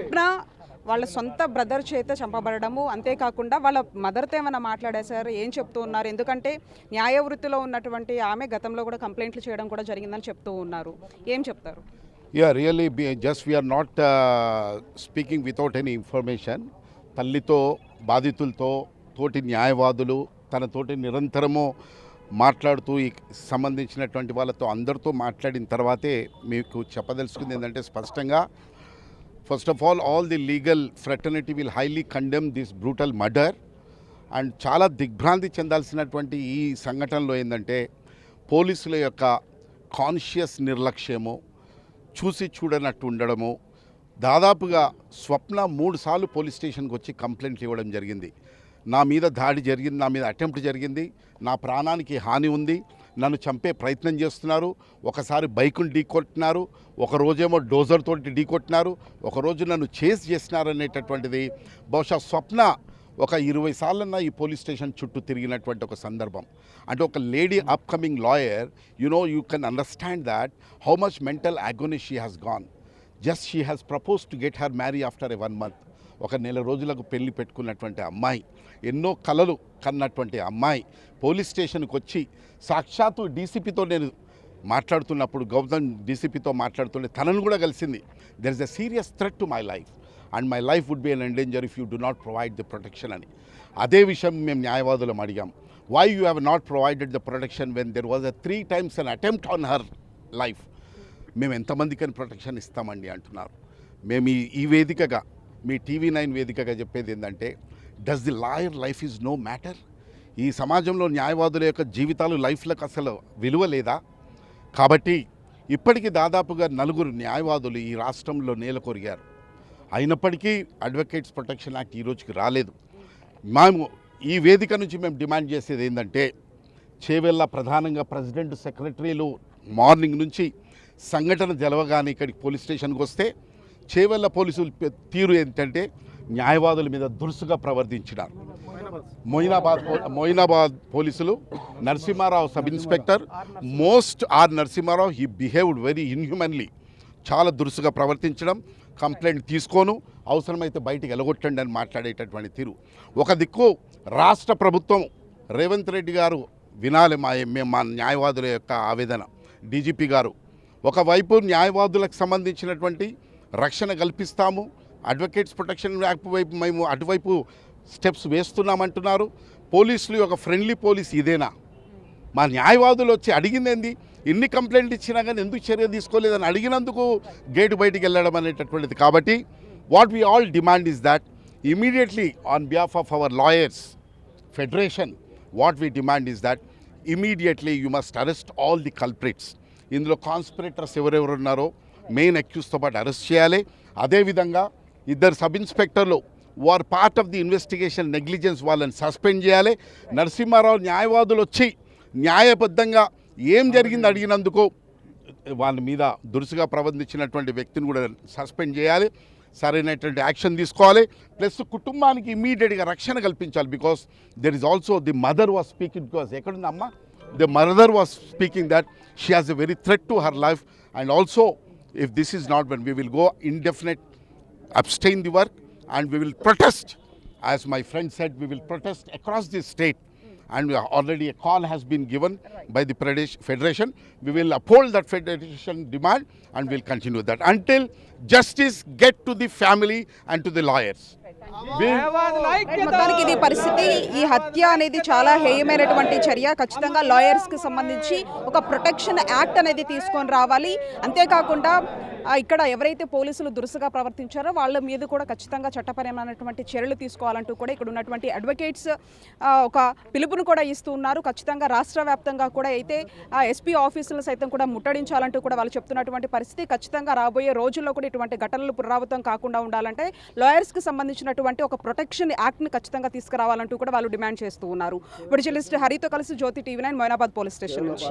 స్వప్న వాళ్ళ సొంత బ్రదర్ చేత చంపబడము అంతేకాకుండా వాళ్ళ మదర్తో ఏమైనా మాట్లాడేశారు ఏం చెప్తూ ఉన్నారు? ఎందుకంటే న్యాయ వృత్తిలో ఉన్నటువంటి ఆమె గతంలో కూడా కంప్లైంట్లు చేయడం కూడా జరిగిందని చెప్తూ ఉన్నారు. ఏం చెప్తారు? Yeah really just we are not speaking without any information. తల్లితో బాధితులతో తోటి న్యాయవాదులు తనతోటి నిరంతరము మాట్లాడుతూ ఈ సంబంధించినటువంటి వాళ్ళతో అందరితో మాట్లాడిన తర్వాతే మీకు చెప్పదలుచుకుంది ఏంటంటే స్పష్టంగా first of all all the legal fraternity will highly condemn this brutal murder and చాలా దిగ్భ్రాంతి చెందాల్సినటువంటి ఈ సంఘటనలో ఏంటంటే పోలీసుల యొక్క కాన్షియస్ నిర్లక్ష్యము చూసి చూడనట్టు ఉండడము దాదాపుగా స్వప్న మూడు సార్లు పోలీస్ స్టేషన్కి వచ్చి కంప్లైంట్లు ఇవ్వడం జరిగింది. నా మీద దాడి జరిగింది నా మీద అటెంప్ట్ జరిగింది నా ప్రాణానికి హాని ఉంది. నన్ను చంపే ప్రయత్నం చేస్తున్నారు. ఒకసారి బైకును ఢీకొట్టినారు. ఒక రోజేమో డోజర్ తోటి ఢీకొట్టినారు. ఒకరోజు నన్ను చేసి చేస్తున్నారు అనేటటువంటిది. బహుశా స్వప్న ఒక ఇరవై సార్లన్నా ఈ పోలీస్ స్టేషన్ చుట్టూ తిరిగినటువంటి ఒక సందర్భం. అంటే ఒక lady upcoming lawyer you know you can understand that how much mental agony she has gone just she has propose to get her marry after a one month ఒక నెల రోజులకు పెళ్ళి పెట్టుకున్నటువంటి అమ్మాయి ఎన్నో కలలు కన్నటువంటి అమ్మాయి పోలీస్ స్టేషన్కి వచ్చి సాక్షాత్తు డీసీపీతో నేను మాట్లాడుతున్నప్పుడు గౌతమ్ డీసీపీతో మాట్లాడుతుంటే తనను కూడా కలిసింది. There is a serious threat to my life and my life would be in endanger if you do not provide the protection అని. అదే విషయం మేము న్యాయవాదులం అడిగాం. Why you have not provided the protection when there was a three times an attempt on her life మేము ఎంతమందికని protection ఇస్తామండి అంటున్నారు. మేము ఈ ఈ వేదికగా మీ టీవీ నైన్ వేదికగా చెప్పేది ఏంటంటే does the lawyer life is no matter ఈ సమాజంలో న్యాయవాదుల యొక్క జీవితాలు లైఫ్లకు అసలు విలువ లేదా? కాబట్టి ఇప్పటికీ దాదాపుగా నలుగురు న్యాయవాదులు ఈ రాష్ట్రంలో నేలకొరిగారు అయినప్పటికీ అడ్వకేట్స్ ప్రొటెక్షన్ యాక్ట్ ఈ రోజుకి రాలేదు. మేము ఈ వేదిక నుంచి మేము డిమాండ్ చేసేది ఏంటంటే చేవెళ్ళ ప్రధానంగా ప్రెసిడెంట్ సెక్రటరీలు మార్నింగ్ నుంచి సంఘటన తెలవగానే ఇక్కడికి పోలీస్ స్టేషన్కి వస్తే చేవల్ల పోలీసులు తీరు ఏంటంటే న్యాయవాదుల మీద దురుసుగా ప్రవర్తించినారు. మొయినాబాద్ మొయినాబాద్ పోలీసులు Narasimha Rao sub inspector most R Narasimha Rao he behaved very inhumanly చాలా దురుసుగా ప్రవర్తించడం కంప్లైంట్ తీసుకోను అవసరమైతే బయటికి ఎలగొట్టండి అని మాట్లాడేటటువంటి తీరు. ఒక దిక్కు రాష్ట్ర ప్రభుత్వం రేవంత్ రెడ్డి గారు వినాలి మా మేము మా న్యాయవాదుల యొక్క ఆవేదన డీజీపీ గారు. ఒకవైపు న్యాయవాదులకు సంబంధించినటువంటి రక్షణ కల్పిస్తాము. అడ్వకేట్స్ ప్రొటెక్షన్ యాక్ట్ వైపు మేము అటువైపు స్టెప్స్ వేస్తున్నామంటున్నారు. పోలీసులు ఒక ఫ్రెండ్లీ పోలీస్ ఇదేనా? మా న్యాయవాదులు వచ్చి అడిగిందేంది? ఎన్ని కంప్లైంట్ ఇచ్చినా కానీ ఎందుకు చర్య తీసుకోలేదని అడిగినందుకు గేటు బయటికి వెళ్ళడం అనేటటువంటిది. కాబట్టి what we all demand is that immediately on behalf of our lawyers federation what we demand is that immediately you must arrest all the culprits ఇందులో కాన్స్పిరేటర్స్ ఎవరెవరు ఉన్నారో మెయిన్ అక్యూస్తో పాటు అరెస్ట్ చేయాలి. అదేవిధంగా ఇద్దరు సబ్ ఇన్స్పెక్టర్లు వారు part of the investigation negligence వాళ్ళని సస్పెండ్ చేయాలి. నరసింహారావు న్యాయవాదులు వచ్చి న్యాయబద్ధంగా ఏం జరిగింది అడిగినందుకు వాళ్ళ మీద దురుసుగా ప్రవర్తించినటువంటి వ్యక్తిని కూడా సస్పెండ్ చేయాలి. సరైనటువంటి యాక్షన్ తీసుకోవాలి. ప్లస్ కుటుంబానికి ఇమీడియట్గా రక్షణ కల్పించాలి because there is also the mother was speaking because ఎక్కడుందమ్మా the mother was speaking that she has a very threat to her life and also If this is not done, we will go indefinite, abstain the work, and we will protest. As my friend said, we will protest across the state. And already a call has been given by the Federation. We will uphold that Federation demand and we'll continue that until justice get to the family and to the lawyers. We, మొత్తానికి ఇది పరిస్థితి. ఈ హత్య అనేది చాలా హేయమైనటువంటి చర్య. ఖచ్చితంగా లాయర్స్కి సంబంధించి ఒక ప్రొటెక్షన్ యాక్ట్ అనేది తీసుకొని రావాలి. అంతేకాకుండా ఇక్కడ ఎవరైతే పోలీసులు దురుసుగా ప్రవర్తించారో వాళ్ళ మీద కూడా ఖచ్చితంగా చట్టపరమైనటువంటి చర్యలు తీసుకోవాలంటూ కూడా ఇక్కడ ఉన్నటువంటి అడ్వకేట్స్ ఒక పిలుపును కూడా ఇస్తూ ఉన్నారు. ఖచ్చితంగా రాష్ట్ర వ్యాప్తంగా కూడా అయితే ఎస్పీ ఆఫీసులు సైతం కూడా ముట్టడించాలంటూ కూడా వాళ్ళు చెప్తున్నటువంటి పరిస్థితి. ఖచ్చితంగా రాబోయే రోజుల్లో కూడా ఇటువంటి ఘటనలు పునరావృతం కాకుండా ఉండాలంటే లాయర్స్కి సంబంధించినటువంటి ఒక ప్రొటెక్షన్ యాక్ట్ని ఖచ్చితంగా తీసుకురావాలంటూ కూడా వాళ్ళు డిమాండ్ చేస్తూ ఉన్నారు. ఇప్పుడు జర్నలిస్ట్ హరితో కలిసి Jyothi TV nine Moinabad police station నుంచి.